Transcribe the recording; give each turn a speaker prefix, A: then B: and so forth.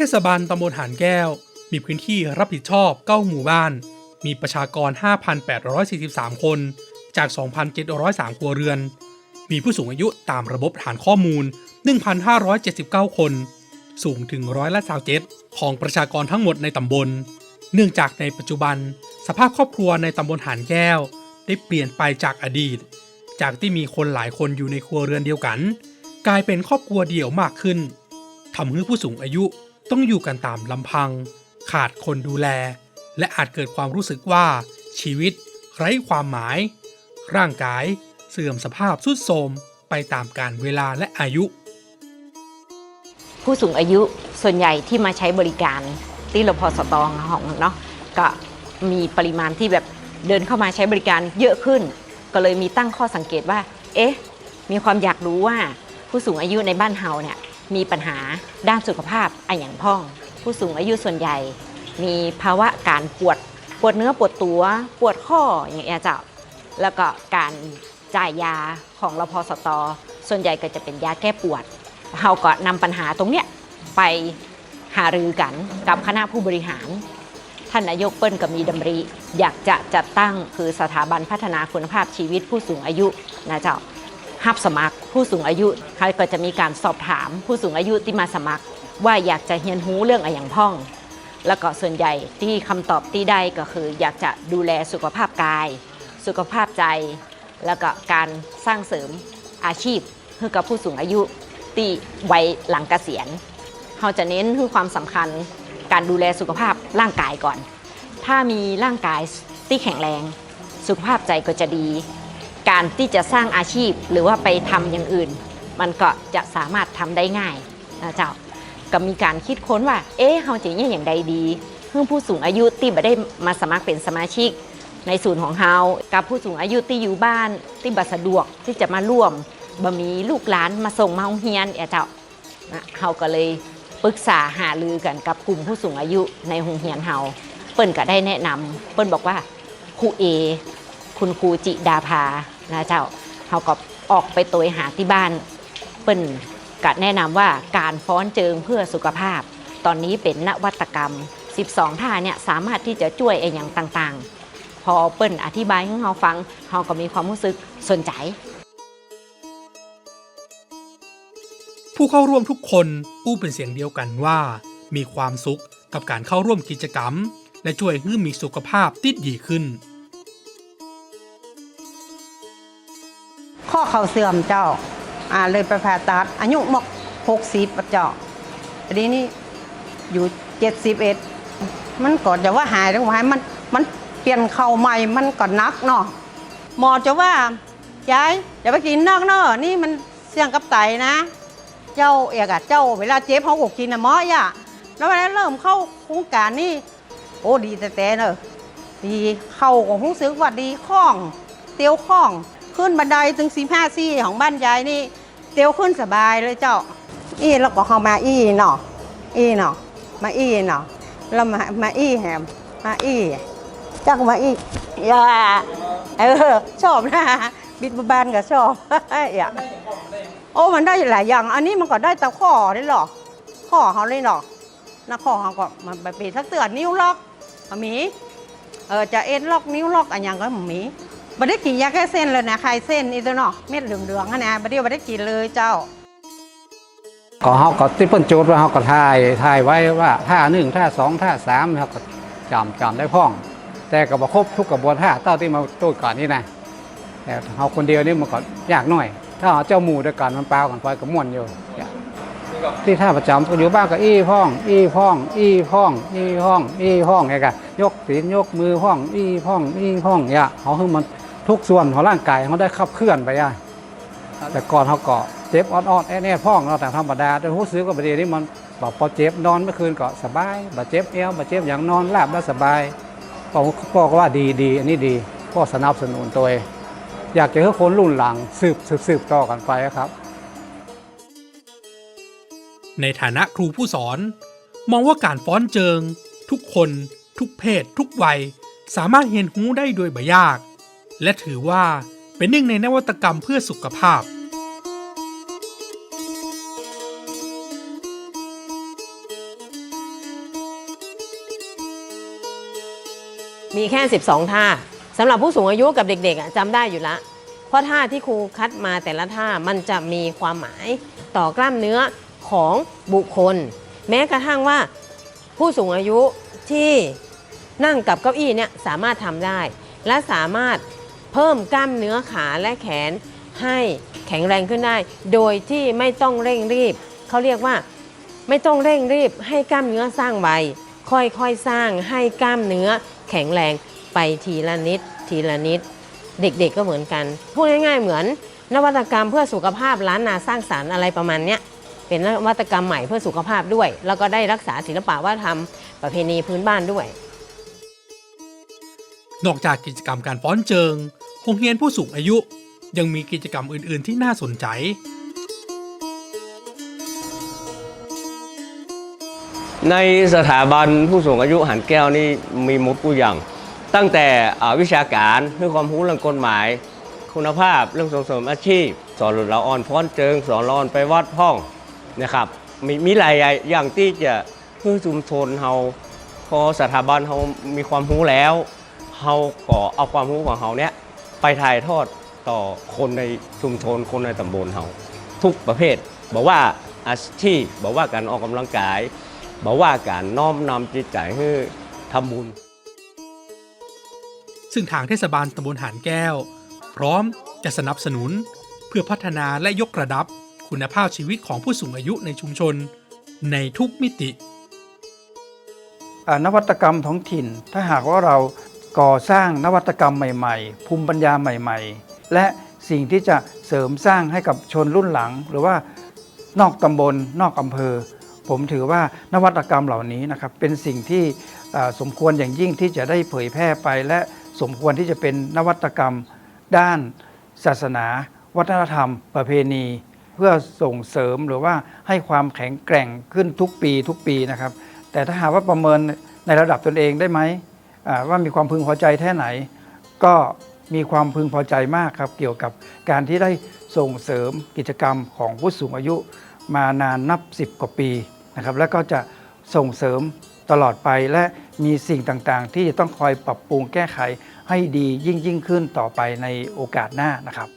A: เทศบาลตำบลหานแก้ว มีพื้นที่รับผิดชอบ 9 หมู่บ้าน มีประชากร 5,843 คน จาก 2,703 ครัวเรือน มีผู้สูงอายุตามระบบฐานข้อมูล 1,579 คน สูงถึงร้อยละ37ของประชากรทั้งหมดในตำบล เนื่องจากในปัจจุบัน สภาพครอบครัวในตำบลหานแก้ว ได้เปลี่ยนไปจากอดีต จากที่มีคนหลายคนอยู่ในครัวเรือนเดียวกัน กลายเป็นครอบครัวเดี่ยวมากขึ้นทำให้ผู้สูงอายุ ต้องอยู่กันตามลำพัง ขาดคนดูแล และอาจเกิดความรู้สึกว่าชีวิตไร้ความหมาย ร่างกายเสื่อมสภาพทรุดโทรมไปตามกาลเวลาและอายุ
B: ผู้สูงอายุส่วนใหญ่ที่มาใช้บริการที่รพสตองของเนาะก็มีปริมาณที่แบบเดินเข้ามาใช้บริการเยอะขึ้น ก็เลยมีตั้งข้อสังเกตว่า เอ๊ะ มีความอยากรู้ว่าผู้สูงอายุในบ้านเฮาเนี่ย มีปัญหาด้านสุขภาพออย่างพ่อง ผู้สูงอายุส่วนใหญ่ มีภาวะการปวด ปวดเนื้อปวดตัว ปวดข้ออย่างเงี้ยเจ้าแล้วก็การจ่ายยาของรพสต ส่วนใหญ่ก็จะเป็นยาแก้ปวดเราก็นำปัญหาตรงเนี้ยไปหารือกันกับคณะผู้บริหาร ท่านนายกเปิ้ลก็มีดำริ อยากจะจัดตั้งคือสถาบันพัฒนาคุณภาพชีวิตผู้สูงอายุนะเจ้า รับสมัคร ผู้สูงอายุเขาก็จะมีการสอบถามผู้สูงอายุที่มาสมัคร ว่าอยากจะเรียนรู้เรื่องอะไรอย่างพ่อง แล้วก็ส่วนใหญ่ที่คำตอบที่ได้ก็คือ อยากจะดูแลสุขภาพกาย สุขภาพใจ แล้วก็การสร้างเสริมอาชีพให้กับผู้สูงอายุที่วัยหลังเกษียณเราจะเน้นคือความสำคัญการดูแลสุขภาพร่างกายก่อน ถ้ามีร่างกายที่แข็งแรง สุขภาพใจก็จะดี การที่จะสร้างอาชีพหรือว่าไปทำอย่างอื่น มันก็จะสามารถทำได้ง่ายนะเจ้าก็มีการคิดค้นว่า เอ๊ะเฮาจะเนี่อย่างใดดีเพื่อผู้สูงอายุที่ไม่ได้มาสมัครเป็นสมาชิก ในศูนย์ของเฮากับผู้สูงอายุที่อยู่บ้านที่บัสะดวกที่จะมาร่วมบ่มีลูกหลานมาส่งมาโรงเรียนเอะเจ้านะเฮาก็เลยปรึกษาหารือกันกับกลุ่มผู้สูงอายุในโรงเรียนเฮาเปิ้นก็ได้แนะนำเปิ้นบอกว่าครูเอคุณครูจิดาภา นะเจ้าเฮาก็ออกไปโตยหาที่บ้านเปิ้นก็แนะนำว่าการฟ้อนเจิงเพื่อสุขภาพ ตอนนี้เป็นนวัตกรรม 12 ท่าเนี่ยสามารถที่จะช่วยไอ้อย่างต่างๆ พอเปิ้นอธิบายให้เราฟังเราก็มีความรู้สึกสนใจ
A: ผู้เข้าร่วมทุกคนอู้เป็นเสียงเดียวกันว่า มีความสุขกับการเข้าร่วมกิจกรรม และช่วยให้มีสุขภาพที่ดีขึ้น
C: ข้อเข่าเสื่อมเจ้าอ่าเลยไปผ่าตัดอายุมกหกสิบเจ้าทีนี้นี่อยู่เจ็ดสิบเอ็ดมันก่อนจะว่าหายแล้วหายมันมันเปลี่ยนเข่าใหม่มันก็นักเนาะหมอจะว่ายายอย่าไปกินนอกเนาะนี่มันเสี่ยงกับไตนะ เจ้าเอกอะเจ้าเวลาเจ็บเขาก็กินนะหมอย่าแล้วเวลาเริ่มเข้าโครงการนี่โอ้ดีแต่แต่เนอะดีเข้าของรู้สึกว่าดีคล่อง เตียวคล่อง ขึ้นบันไดถึงสิบห้าซี่ของบ้านยายนี่ เตียวขึ้นสบายเลยเจ้า อี้แล้วก็เข้ามาอี้เนาะอี้เนาะมาอี้เนาะแล้วมามาอี้แฮมมาอี้จักมาอี้อย่าเออชอบนะบิดบานก็ชอบอย่าโอ้มันได้หลายอย่าง อันนี้มันก็ได้แต่ข้อได้หรอข้อเขาเลยหรอน้าข้อเขาก็มันไปเป็นทักเตือนนิ้วล็อกมามีเออจะเอ็นล็อกนิ้วล็อกอันอย่างก็มีามีได้กินยาแค่เส้นเลยนะใครเส้นอีตัวเนาะเม็ดเหลืองๆอะนะไม่ได้ไม่ได้กินเลยเจ้า
D: ก็เขาก็ที่เปิ้นโจทย์ว่าเขาก็ถ่ายถ่ายไว้ว่าท่าหนึ่งท่าสองท่าสามเขาก็จำจำได้พ้อง แต่ก็บ่ครบทุกกระบวนท่าเต้าที่มาโจทย์ก่อนนี่นะแต่เขาคนเดียวนี่มันก็ยากหน่อย ถ้าเอาเจ้าหมู่ด้วยกันมันเปล่ากันไปก็ม่วนอยู่ ที่ท่าประจำก็อยู่บ้านก็อี้พ้อง อี้พ้อง อี้พ้อง อี้พ้อง อี้พ้องไงกะยกตีนยกมือพ้อง อี้พ้อง อี้พ้องเนี่ยเขาคือมัน ทุกส่วนของร่างกายเขาได้ขับเคลื่อนไปอะแต่ก่อนเขาก็เจ็บอ่อนๆแน่ๆพ่องเราะแต่ธรรมดาแต่รู้สึกว่าประเดี๋ยวนี้มันบอกพอเจ็บนอนเมื่อคืนก็สบายบาเจ็บเอวบาเจ็บอย่างนอนหลับแล้วสบายพ่อพ่อก็ว่าดีดีอันนี้ดีพ่อสนับสนุนตัวเองอยากจะให้คนรุ่นหลังสืบสืบสืบต่อกันไปครับ
A: ในฐานะครูผู้สอน มองว่าการฟ้อนเจิง ทุกคน ทุกเพศ ทุกวัย สามารถเรียนรู้ได้โดยบ่ยาก และถือว่าเป็นหนึ่งในนวัตกรรมเพื่อสุขภาพ
E: มีแค่ 12 ท่าสำหรับผู้สูงอายุกับเด็กๆจำได้อยู่ละ เพราะท่าที่ครูคัดมาแต่ละท่ามันจะมีความหมายต่อกล้ามเนื้อของบุคคล แม้กระทั่งว่าผู้สูงอายุที่นั่งกับเก้าอี้เนี่ยสามารถทำได้ และสามารถ เพิ่มกล้ามเนื้อขาและแขนให้แข็งแรงขึ้นได้ โดยที่ไม่ต้องเร่งรีบ เขาเรียกว่าไม่ต้องเร่งรีบให้กล้ามเนื้อสร้างไวค่อยๆสร้างให้กล้ามเนื้อแข็งแรงไปทีละนิด ทีละนิด เด็กๆก็เหมือนกัน พูดง่ายๆเหมือน นวัตกรรมเพื่อสุขภาพล้านนาสร้างสารรค์อะไรประมาณเนี้ยเป็นนวัตกรรมใหม่เพื่อสุขภาพด้วย แล้วก็ได้รักษาศิลปะวัฒนธรรมประเพณีพื้นบ้านด้วย
A: นอกจากกิจกรรมการฟ้อนเจิง งเรียนผู้สูงอายุยังมีกิจกรรมอื่น ๆ ที่น่าสนใจ
F: ในสถาบันผู้สูงอายุหันแก้วนี่มีหมดกูอย่าง ตั้งแต่วิชาการเรื่องความรู้เรื่องกฎหมาย คุณภาพเรื่องส่งเสริมอาชีพ สอนหลุดละอ่อนพ้อนเจิง สอนละอ่อนไปวัดห้องนะครับ มีมีหลายอย่างที่จะเพื่อชุมชนเราพอสถาบันเรามีความรู้แล้วเราก็เอาความรู้ของเราเนี้ย ไปถ่ายทอดต่อคนในชุมชนคนในตำบลเราทุกประเภท บอกว่าอาชีพบอกว่าการออกกำลังกายบอกว่าการน้อมนำจิตใจให้ทำบุญ
A: ซึ่งทางเทศบาลตำบลหานแก้ว พร้อมจะสนับสนุน เพื่อพัฒนาและยกระดับคุณภาพชีวิตของผู้สูงอายุในชุมชน ในทุกมิติ
G: อ่านวัตกรรมท้องถิ่นถ้าหากว่าเรา ก่อสร้างนวัตกรรมใหม่ ๆ ภูมิปัญญาใหม่ ๆ และสิ่งที่จะเสริมสร้างให้กับชนรุ่นหลัง หรือว่านอกตำบลนอกอำเภอ ผมถือว่านวัตกรรมเหล่านี้นะครับเป็นสิ่งที่สมควรอย่างยิ่งที่จะได้เผยแพร่ไปและสมควรที่จะเป็นนวัตกรรม ด้านศาสนา วัฒนธรรม ประเพณี เพื่อส่งเสริมหรือว่าให้ความแข็งแกร่งขึ้นทุกปีทุกปีนะครับ แต่ถ้าหากว่าประเมินในระดับตนเองได้ไหม ว่ามีความพึงพอใจแค่ไหน ก็มีความพึงพอใจมากครับ เกี่ยวกับการที่ได้ส่งเสริมกิจกรรมของผู้สูงอายุมานานนับ 10 กว่าปีนะครับและก็จะส่งเสริมตลอดไปและมีสิ่งต่างๆ ที่จะต้องคอยปรับปรุงแก้ไขให้ดียิ่งยิ่งขึ้นต่อไปในโอกาสหน้านะครับ